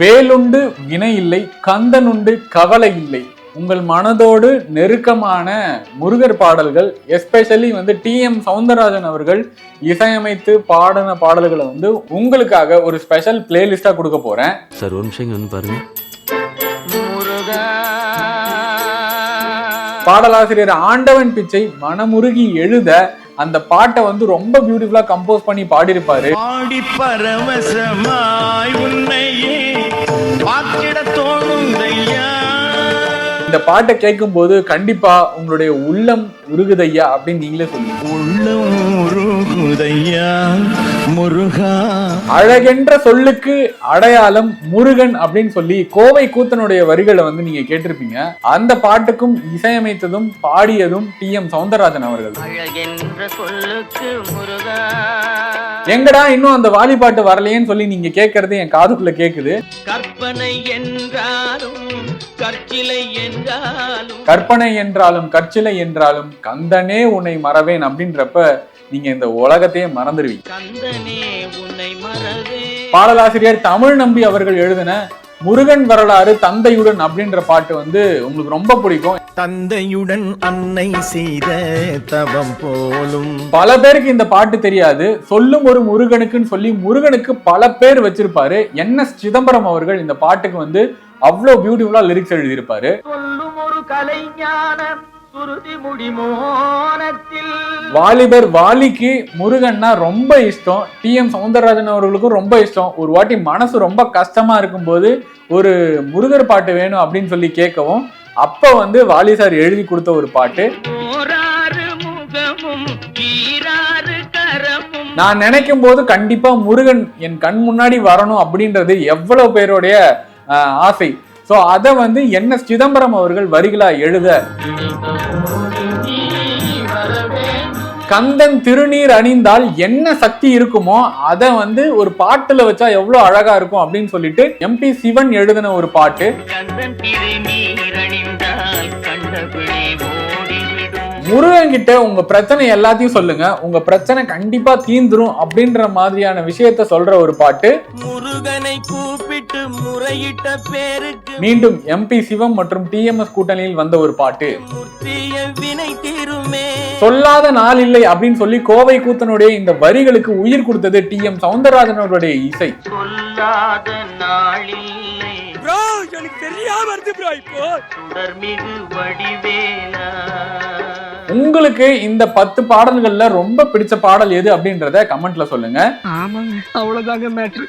வேலுண்டு வினை இல்லை கந்தனுண்டு கவலை இல்லை. உங்கள் மனதோடு நெருக்கமான முருகர் பாடல்கள் எஸ்பெஷலி வந்து டி எம் சவுந்தரராஜன் அவர்கள் இசையமைத்து பாடின பாடல்களை வந்து உங்களுக்காக ஒரு ஸ்பெஷல் பிளேலிஸ்டா கொடுக்க போறேன். சார் ஒரு நிமிஷம் வந்து பாருங்க. பாடலாசிரியர் ஆண்டவன் பிச்சை மனமுருகி எழுத அந்த பாட்டை வந்து ரொம்ப பியூட்டிஃபுல்லா கம்போஸ் பண்ணி பாடியிருப்பாரு. ஆடி பரவசமாய் உன்னையே பார்த்திட தோணுதையா இந்த பாட்டை கேட்கும்போது கண்டிப்பா உங்களுடைய உள்ளம் உருகுதையா அப்படின்னு நீங்களே சொல்லுங்க. உள்ளம் உருகுதையா முருகா. அழகென்ற சொல்லுக்கு அடையாளம் முருகன் அப்படின்னு சொல்லி கோவை கூத்தனுடைய வரிகளை வந்து நீங்க கேட்டிருப்பீங்க. அந்த பாட்டுக்கும் இசையமைத்ததும் பாடியதும் டி எம் சவுந்தரராஜன் அவர்கள். அழகென்ற சொல்லுக்கு முருகா. எங்கடா இன்னும் அந்த வாலி பாட்டு வரலையேன்னு சொல்லி நீங்க கேட்கறது என் காதுக்குள்ள கேக்குது. கற்பனை என்றாலும் கற்சிலை என்றாலும் கற்பனை என்றாலும் கற்சிலை என்றாலும் கந்தனே உன்னை மறவேன் அப்படின்றப்ப நீங்க இந்த உலகத்தையே மறந்துடுவீங்க கந்தனே உன்னை மறவே பாடலாசிரியர் தமிழ் நம்பி அவர்கள் எழுதின முருகன் வரலாறு தந்தையுடன் அப்படின்ற பாட்டு வந்து உங்களுக்கு ரொம்ப பிடிக்கும். தந்தையுடன் அன்னை செய்த தவம் போலும். பல பேருக்கு இந்த பாட்டு தெரியாது. சொல்லும் ஒரு முருகனுக்குன்னு சொல்லி முருகனுக்கு பல பேர் வச்சிருப்பாரு. என் எஸ் சிதம்பரம் அவர்கள் இந்த பாட்டுக்கு வந்து அவ்வளோ பியூட்டிஃபுல்லா லிரிக்ஸ் எழுதியிருப்பாரு. வாலிபர் வாலிக்கு முருகன்னா ரொம்ப இஷ்டம். டி எம் சவுந்தரராஜன் அவர்களுக்கும் ரொம்ப இஷ்டம். ஒரு வாட்டி மனசு ரொம்ப கஷ்டமா இருக்கும்போது ஒரு முருகர் பாட்டு வேணும் அப்படின்னு சொல்லி கேட்கவும் அப்ப வந்து வாலி சார் எழுதி கொடுத்த ஒரு பாட்டு. நான் நினைக்கும் போது கண்டிப்பா முருகன் என் கண் முன்னாடி வரணும் அப்படின்றது எவ்வளவு பேருடைய ஆசை. சோ அதை வந்து என் எஸ் சிதம்பரம் அவர்கள் வரிகளா எழுத கந்தன் திருநீர் அணிந்தால் என்ன சக்தி இருக்குமோ அதை வந்து ஒரு பாட்டுல வச்சா எவ்வளவு அழகா இருக்கும்? அப்படின்னு சொல்லிட்டு எம்பி சிவன் எழுதின ஒரு பாட்டு. முருகன் கிட்ட உங்க பிரச்சனை எல்லாத்தையும் சொல்லுங்க. உங்க பிரச்சனை கண்டிப்பா தீந்துரும் அப்படின்ற மாதிரியான விஷயத்த சொல்ற ஒரு பாட்டு. முருகனை முறையிட்ட பேருக்கு மீண்டும் எம்பி சிவம் மற்றும் டிஎம்எஸ் கூட்டணியில் வந்த ஒரு பாட்டு. முற்றிய வினை தீருமே. சொல்லாத நாள் இல்லை அப்படின்னு சொல்லி கோவை கூத்தனுடைய இந்த வரிகளுக்கு உயிர் கொடுத்தது டி எம் சவுந்தரராஜன் அவருடைய இசை. சொல்லாத உங்களுக்கு இந்த பத்து பாடல்கள்ல ரொம்ப பிடிச்ச பாடல் எது அப்படின்றத கமெண்ட்ல சொல்லுங்க. ஆமாங்க அவ்வளவுதாங்க மேட்ரு